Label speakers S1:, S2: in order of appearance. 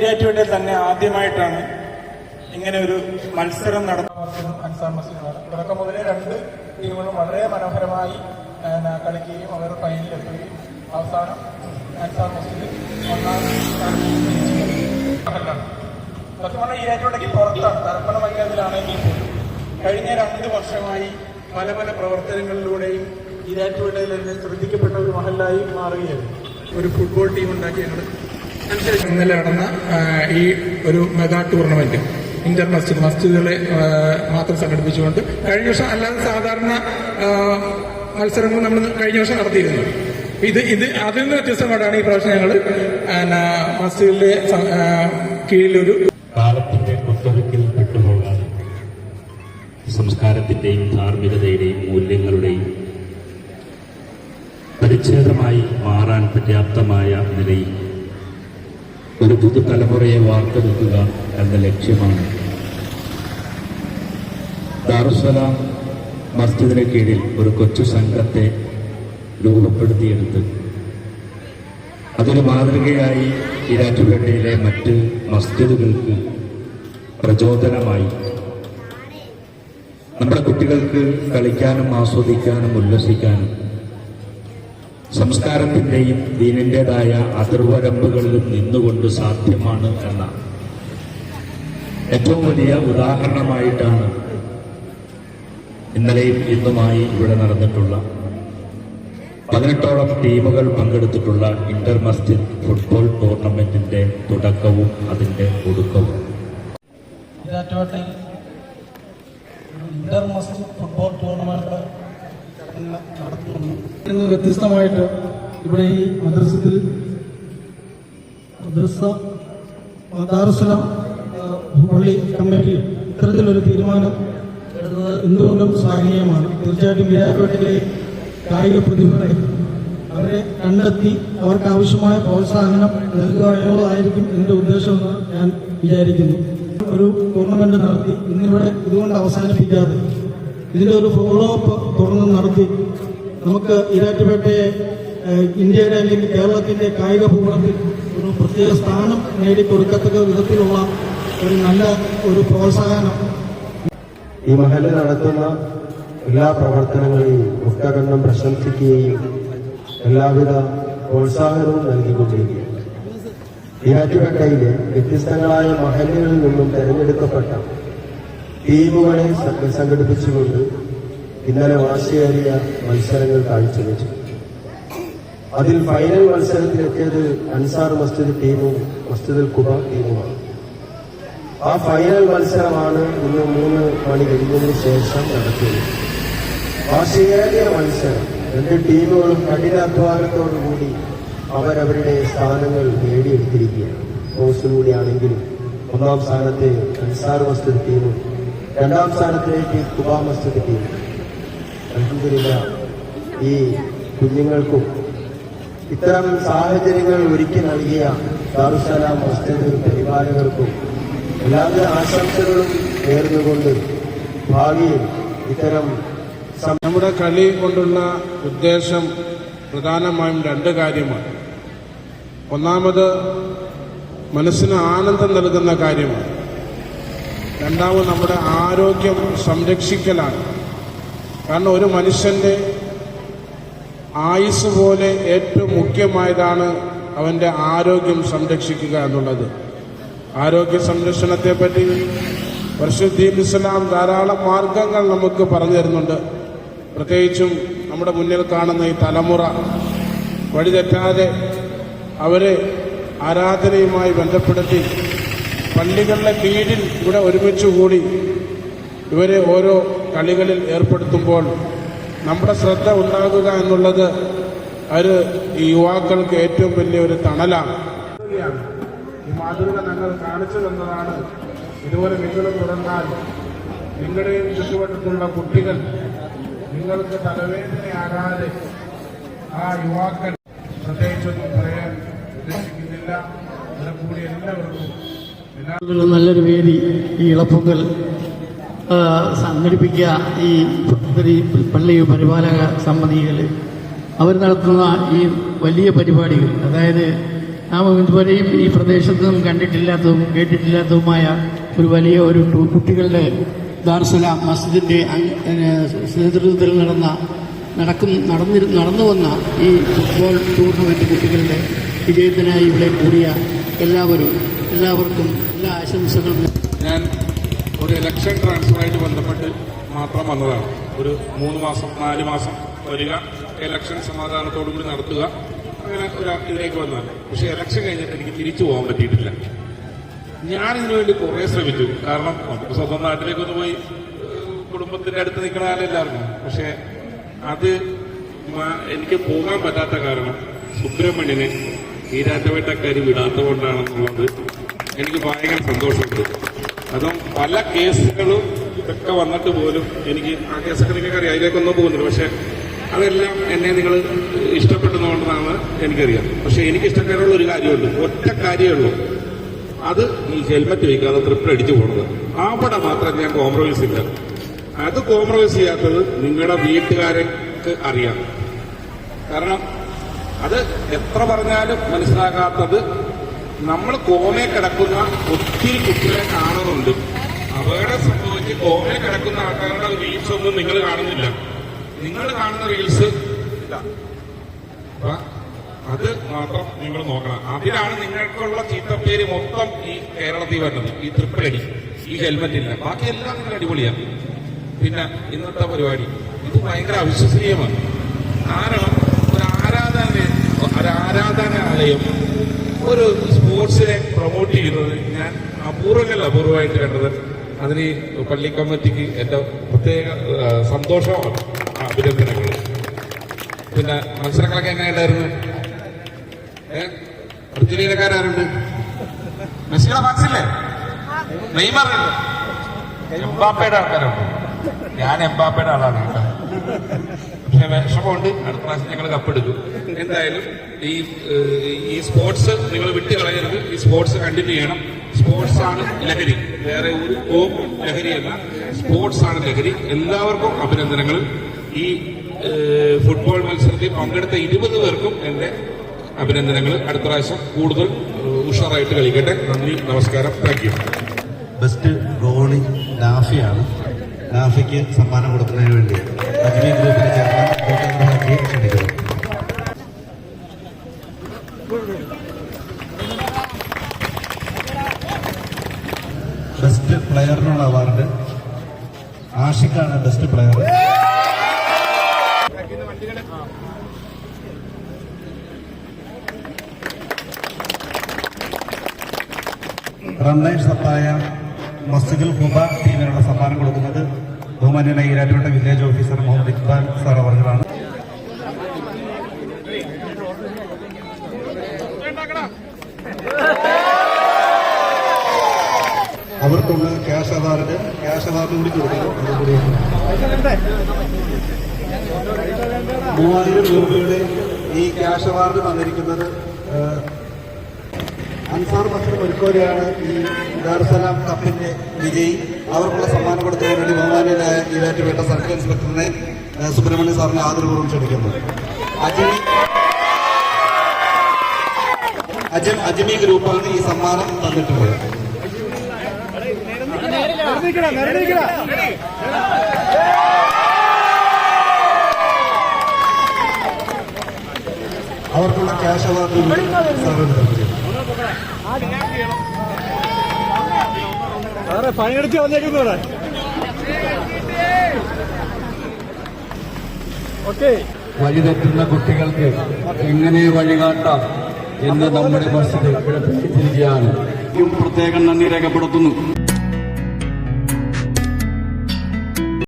S1: ഈരാറ്റുപേട്ടയിൽ തന്നെ ആദ്യമായിട്ടാണ് ഇങ്ങനെ ഒരു മത്സരം നടത്തുന്നത് അൻസാർ മസ്ജിദാണ് തുടക്കം മുതലേ രണ്ട് ടീമുകളും വളരെ മനോഹരമായി കളിക്കുകയും അവർ ഫൈനലിലെത്തുകയും അവസാനം അൻസാർ മസ്ജിദ് ഒന്നാം സത്യം പറഞ്ഞാൽ പുറത്താണ്. തർപ്പണ മൈതാനത്തിലാണെങ്കിൽ കഴിഞ്ഞ രണ്ട് വർഷമായി പല പല പ്രവർത്തനങ്ങളിലൂടെയും ഈരാറ്റുപേട്ടയിൽ തന്നെ ശ്രദ്ധിക്കപ്പെട്ട ഒരു മഹലായി മാറുകയാണ്. ഒരു ഫുട്ബോൾ ടീം ഉണ്ടാക്കി ഞങ്ങൾ ഇന്നലെ നടന്ന ഈ ഒരു മെഗാ ടൂർണമെന്റ് ഇന്റർ മസ്ജിദ് മസ്ജിദുകളെ മാത്രം സംഘടിപ്പിച്ചുകൊണ്ട് കഴിഞ്ഞ വർഷം അല്ലാതെ സാധാരണ മത്സരങ്ങൾ നമ്മൾ കഴിഞ്ഞ വർഷം നടത്തിയിരുന്നു. ഇത് ഇത് അതിൽ നിന്ന് വ്യത്യസ്തമായിട്ടാണ് ഈ പ്രാവശ്യം ഞങ്ങൾ മസ്ജിദിലെ കീഴിലൊരു
S2: കാലത്തിന്റെ കുത്തൊഴുക്കിൽ പെട്ടുപോകാതെ സംസ്കാരത്തിന്റെയും ധാർമ്മികതയുടെയും മൂല്യങ്ങളുടെയും പരിച്ഛേദമായി മാറാൻ പര്യാപ്തമായ നിലയിൽ ഒരു പുതുതലമുറയെ വാർത്തെടുക്കുക എന്ന ലക്ഷ്യമാണ്. ദാറുസലാം മസ്ജിദിന് കീഴിൽ ഒരു കൊച്ചു സംഘത്തെ രൂപപ്പെടുത്തിയെടുത്ത് അതൊരു മാതൃകയായി ഇരാറ്റുപേട്ടയിലെ മറ്റ് മസ്ജിദുകൾക്ക് പ്രചോദനമായി. നമ്മുടെ കുട്ടികൾക്ക് കളിക്കാനും ആസ്വദിക്കാനും ഉല്ലസിക്കാനും സംസ്കാരത്തിന്റെയും ദീനിന്റെതായ അതിർവരമ്പുകളിലും നിന്നുകൊണ്ട് സാധ്യമാണ് എന്ന ഏറ്റവും വലിയ ഉദാഹരണമായിട്ടാണ് ഇന്നലെയും ഇന്നുമായി ഇവിടെ നടന്നിട്ടുള്ള പതിനെട്ടോളം ടീമുകൾ പങ്കെടുത്തിട്ടുള്ള ഇന്റർ മസ്ജിദ് ഫുട്ബോൾ ടൂർണമെന്റിന്റെ തുടക്കവും അതിന്റെ ഒടുക്കവും.
S1: ഇന്റർ മസ്ജിദ് ഫുട്ബോൾ ടൂർണമെന്റ് നടത്തുന്നു
S3: നിന്ന് വ്യത്യസ്തമായിട്ട് ഇവിടെ ഈ മദ്രസത്തിൽ മദ്രസ ദാറുസലാം പള്ളി കമ്മിറ്റി ഇത്തരത്തിലൊരു തീരുമാനം എടുത്തത് എന്തുകൊണ്ടും ശ്ലാഘനീയമാണ് തീർച്ചയായിട്ടും വിരാട്പേട്ടയിലെ കായിക പ്രതിഭകളെ അവരെ കണ്ടെത്തി അവർക്ക് ആവശ്യമായ പ്രോത്സാഹനം നൽകുക എന്നുള്ളതായിരിക്കും ഇതിന്റെ ഉദ്ദേശമെന്ന് ഞാൻ വിചാരിക്കുന്നു. ഒരു ടൂർണമെന്റ് നടത്തി ഇന്നിവിടെ ഇതുകൊണ്ട് അവസാനിപ്പിക്കാതെ ഇതിന്റെ ഒരു ഫോളോ അപ്പ് തുടർന്ന് നടത്തി. നമുക്ക് ഇരാറ്റുപേട്ടയെ ഇന്ത്യയുടെ അല്ലെങ്കിൽ കേരളത്തിന്റെ കായിക ഭൂപടത്തിൽ ഒരു പ്രത്യേക സ്ഥാനം നേടിക്കൊടുക്കത്തക്ക വിധത്തിലുള്ള ഒരു നല്ല ഒരു പ്രോത്സാഹനം.
S4: ഈ മഹൽ നടത്തുന്ന എല്ലാ പ്രവർത്തനങ്ങളെയും മുക്തകണ്ഠം പ്രശംസിക്കുകയും എല്ലാവിധ പ്രോത്സാഹനവും നൽകിക്കൊണ്ടിരിക്കുകയാണ്. ഇരാറ്റുപേട്ടയിലെ വ്യത്യസ്തങ്ങളായ മഹലുകളിൽ നിന്നും തെരഞ്ഞെടുക്കപ്പെട്ട ടീമുകളെ സംഘ- സംഘടിപ്പിച്ചുകൊണ്ട് ഇന്നലെ വാശിയേറിയ മത്സരങ്ങൾ കാഴ്ചവെച്ചു. അതിൽ ഫൈനൽ മത്സരത്തിലെത്തിയത് അൻസാർ മസ്ജിദ് ടീമും മസ്ജിദ് കുബ ടീമുമാണ്. ആ ഫൈനൽ മത്സരമാണ് ഇന്ന് മൂന്ന് മണി കഴിഞ്ഞതിന് ശേഷം നടത്തിയത്. വാശിയേറിയ മത്സരം. രണ്ട് ടീമുകളും കഠിനാധ്വാനത്തോടുകൂടി അവരവരുടെ സ്ഥാനങ്ങൾ നേടിയെടുത്തിരിക്കുകയാണ്. ടോസിലൂടെയാണെങ്കിലും ഒന്നാം സ്ഥാനത്തെ അൻസാർ മസ്ജിദ് ടീമും രണ്ടാം സ്ഥാനത്തേക്ക് കുബാ മസ്ജിദ് കീഴിൽ ഈ കുഞ്ഞുങ്ങൾക്കും ഇത്തരം സാഹചര്യങ്ങൾ ഒരുക്കി നൽകിയ ദാറുസലാം മസ്ജിദ് പരിപാലകർക്കും എല്ലാവിധ ആശംസകളും നേർന്നുകൊണ്ട് ഭാവിയിൽ ഇത്തരം
S5: നമ്മുടെ കളി കൊണ്ടുള്ള ഉദ്ദേശം പ്രധാനമായും രണ്ട് കാര്യമാണ്. ഒന്നാമത് മനസ്സിന് ആനന്ദം നൽകുന്ന കാര്യമാണ്. രണ്ടാമത് നമ്മുടെ ആരോഗ്യം സംരക്ഷിക്കലാണ്. കാരണം ഒരു മനുഷ്യന്റെ ആയുസ് പോലെ ഏറ്റവും മുഖ്യമായതാണ് അവന്റെ ആരോഗ്യം സംരക്ഷിക്കുക എന്നുള്ളത്. ആരോഗ്യ സംരക്ഷണത്തെ പറ്റി പരിശുദ്ധീൻ ഇസ്ലാം ധാരാളം മാർഗങ്ങൾ നമുക്ക് പറഞ്ഞു തരുന്നുണ്ട്. പ്രത്യേകിച്ചും നമ്മുടെ മുന്നിൽ കാണുന്ന ഈ തലമുറ വഴിതെറ്റാതെ അവരെ ആരാധനയുമായി ബന്ധപ്പെടുത്തി പള്ളികളുടെ കീഴിൽ ഇവിടെ ഒരുമിച്ച് കൂടി ഇവരെ ഓരോ കളികളിൽ ഏർപ്പെടുത്തുമ്പോൾ നമ്മുടെ ശ്രദ്ധ ഉണ്ടാകുക എന്നുള്ളത് ഒരു യുവാക്കൾക്ക് ഏറ്റവും വലിയ ഒരു തണലാണ്. ഈ മാതൃക ഞങ്ങൾ കാണിച്ചു തന്നതാണ്. ഇതുപോലെ നിങ്ങൾ തുടർന്നാൽ നിങ്ങളുടെയും ചുറ്റുവട്ടത്തുള്ള കുട്ടികൾ നിങ്ങൾക്ക് തലവേദനയാകാതെ ആ യുവാക്കൾ പ്രത്യേകിച്ചൊന്നും പറയാൻ ഉദ്ദേശിക്കുന്നില്ല. അതിനെ കൂടി എല്ലാവർക്കും
S3: നല്ലൊരു വേദി ഈ ഇളപ്പൊങ്കൽ സംഘടിപ്പിക്കുക. ഈ ഈ പള്ളി പരിപാലക സമിതികൾ അവർ നടത്തുന്ന ഈ വലിയ പരിപാടികൾ അതായത്
S6: നാം ഇതുവരെയും ഈ പ്രദേശത്തും കണ്ടിട്ടില്ലാത്തതും കേട്ടിട്ടില്ലാത്തതുമായ ഒരു വലിയ ഒരു കുട്ടികളുടെ ദാർസലാം മസ്ജിദിന്റെ നേതൃത്വത്തിൽ നടന്ന നടക്കും നടന്നിരു നടന്നു വന്ന ഈ ഫുട്ബോൾ ടൂർണമെന്റ് കുട്ടികളുടെ വിജയത്തിനായി ഇവിടെ കൂടിയ എല്ലാവരും എല്ലാവർക്കും എല്ലാ ആശംസകളും.
S7: ഞാൻ ഒരു ഇലക്ഷൻ ട്രാൻസ്ഫറായിട്ട് ബന്ധപ്പെട്ട് മാത്രം വന്നതാണ്. ഒരു മൂന്ന് മാസം നാല് മാസം വരിക ഇലക്ഷൻ സമാധാനത്തോടു കൂടി നടത്തുക അങ്ങനെ ഒരു ഇതിലേക്ക് വന്നതാണ്. പക്ഷെ ഇലക്ഷൻ കഴിഞ്ഞിട്ട് എനിക്ക് തിരിച്ചു പോകാൻ പറ്റിയിട്ടില്ല. ഞാൻ ഇതിനു വേണ്ടി കുറേ ശ്രമിച്ചു. കാരണം നമുക്ക് സ്വന്തം നാട്ടിലേക്കൊന്ന് പോയി കുടുംബത്തിന്റെ അടുത്ത് നിൽക്കണ എല്ലാവർക്കും. പക്ഷെ അത് എനിക്ക് പോകാൻ പറ്റാത്ത കാരണം സുബ്രഹ്മണ്യനെ ഈരാറ്റവേട്ടക്കാരി വിടാത്ത കൊണ്ടാണെന്നുള്ളത് എനിക്ക് ഭയങ്കര സന്തോഷമുണ്ട്. അതും പല കേസുകളും ഇതൊക്കെ വന്നിട്ട് പോലും എനിക്ക് ആ കേസൊക്കെ നിങ്ങൾക്ക് അറിയാം അതിലേക്കൊന്നും പോകുന്നില്ല. പക്ഷെ അതെല്ലാം എന്നെ നിങ്ങൾ ഇഷ്ടപ്പെടുന്നതുകൊണ്ടാണ് എനിക്കറിയാം. പക്ഷെ എനിക്ക് ഇഷ്ടക്കാരുള്ള ഒരു കാര്യമുണ്ട്. ഒറ്റ കാര്യമേ ഉള്ളൂ. അത് ഈ ഹെൽമറ്റ് വയ്ക്കാതെ ട്രിപ്പിൾ അടിച്ചു പോണത്. അവിടെ മാത്രം ഞാൻ കോംപ്രമൈസ് ഇല്ല. അത് കോംപ്രമൈസ് ചെയ്യാത്തത് നിങ്ങളുടെ വീട്ടുകാർക്ക് അറിയാം. കാരണം അത് എത്ര പറഞ്ഞാലും മനസ്സിലാകാത്തത് നമ്മൾ കോമയെ കിടക്കുന്ന ഒത്തിരി കുട്ടികളെ കാണുന്നുണ്ട്. അപകടം സംഭവിച്ച് കോമയെ കിടക്കുന്ന ആൾക്കാരുടെ റീൽസ് ഒന്നും നിങ്ങൾ കാണുന്നില്ല. നിങ്ങൾ കാണുന്ന റീൽസ് അപ്പൊ അത് മാത്രം നിങ്ങൾ നോക്കണം. അതിലാണ് നിങ്ങൾക്കുള്ള ചീത്തപ്പേര് മൊത്തം ഈ കേരളത്തിൽ വരുന്നത്. ഈ ട്രിപ്പിൾ അടി ഈ ഹെൽമെറ്റ് ഇല്ല. ബാക്കി എല്ലാം നിങ്ങൾ അടിപൊളിയാണ് പിന്നെ ഇന്നത്തെ പരിപാടി. ഇത് ഭയങ്കര അവിശ്വസനീയമാണ്. കാരണം ഒരു ആരാധന ഒരു ആരാധനാലയം ഒരു സ്പോർട്സിനെ പ്രൊമോട്ട് ചെയ്യുന്നത് ഞാൻ അപൂർവങ്ങളിൽ അപൂർവമായിട്ട് കണ്ടത് അതിന് പള്ളി കമ്മിറ്റിക്ക് എന്റെ പ്രത്യേക സന്തോഷമാണ് അഭിനന്ദനങ്ങൾ. പിന്നെ മത്സരങ്ങളൊക്കെ എങ്ങനെയുണ്ടായിരുന്നു? ഏഹ് അർജന്റീനക്കാരുണ്ട് മെസ്സിയുടെ ഫാൻസില്ലേ നെയ്മറുണ്ട്. എംബാപ്പയുടെ ആൾക്കാരുണ്ട്. ഞാൻ എംബാപ്പയുടെ ആളാണ് കേട്ടോ. പക്ഷെ വിഷമമുണ്ട്. അടുത്ത പ്രാവശ്യം ഞങ്ങൾ കപ്പെടുക്കും എന്തായാലും ഈ ഈ സ്പോർട്സ് നിങ്ങൾ വിട്ട് കളയരുത് ഈ സ്പോർട്സ് കണ്ടിന്യൂ ചെയ്യണം. സ്പോർട്സ് ആണ് ലഹരി. വേറെ ഒരു ഓം ലഹരിയല്ല. സ്പോർട്സ് ആണ് ലഹരി. എല്ലാവർക്കും അഭിനന്ദനങ്ങൾ ഈ ഫുട്ബോൾ മത്സരത്തിൽ പങ്കെടുത്ത ഇരുപത് പേർക്കും എന്റെ അഭിനന്ദനങ്ങൾ. അടുത്ത പ്രാവശ്യം കൂടുതൽ ഉഷാറായിട്ട് കളിക്കട്ടെ. നന്ദി നമസ്കാരം. താങ്ക് യു
S8: ബെസ്റ്റ് ഗോളി നാഫിയാണ്. നാഫിക്ക് സമ്മാനം കൊടുക്കുന്നതിന് വേണ്ടി അജ്മി ഗ്രൂപ്പിന്റെ ചേർന്ന ഹാജിയെ ക്ഷണിക്കുന്നു. ബെസ്റ്റ് പ്ലെയറിനുള്ള അവാർഡ്. ആഷിഖാണ് ബെസ്റ്റ് പ്ലെയർ. റണ്ണേഴ്സ് അപ്പായ മസ്ജിദുൽ ഹുബ ടീമിനുള്ള സമ്മാനം കൊടുക്കുന്നത് ബഹുമാന്യനായ Erattupetta village officer Muhammad Iqbal sir അവർകളാണ്. അവർക്കുള്ള ക്യാഷ് അവാർഡ് ക്യാഷ് അവാർഡ് കൂടി കൊടുക്കുന്നു. അതുകൂടി മൂവായിരം രൂപയുടെ ഈ ക്യാഷ് അവാർഡ് തന്നിരിക്കുന്നത് അൻസാർ ഭക്ഷണം ഒരുക്കോരെയാണ് ഈ ദാർസലാം കപ്പിന്റെ വിജയി. അവർക്കുള്ള സമ്മാനം കൊടുത്തതിന് വേണ്ടി ബഹുമാനായ ഈരാറ്റുപേട്ട സർക്കിൾ ഇൻസ്പെക്ടറിനെ സുബ്രഹ്മണ്യ സാറിനെ ആദരപൂർവം ക്ഷണിക്കുന്നു. അജ്മി അജം അജമി ഗ്രൂപ്പാണ് ഈ സമ്മാനം തന്നിട്ടുള്ളത്. അവർക്കുള്ള ക്യാഷ് അവാർഡ് കൂടി സാറിന് വിതരണം വഴി
S9: വഴിതെറ്റുന്ന കുട്ടികൾക്ക് എങ്ങനെ വഴികാട്ടാം എന്ന് നമ്മുടെ മനസ്സിൽ പ്രത്യേകം നന്ദി രേഖപ്പെടുത്തുന്നു.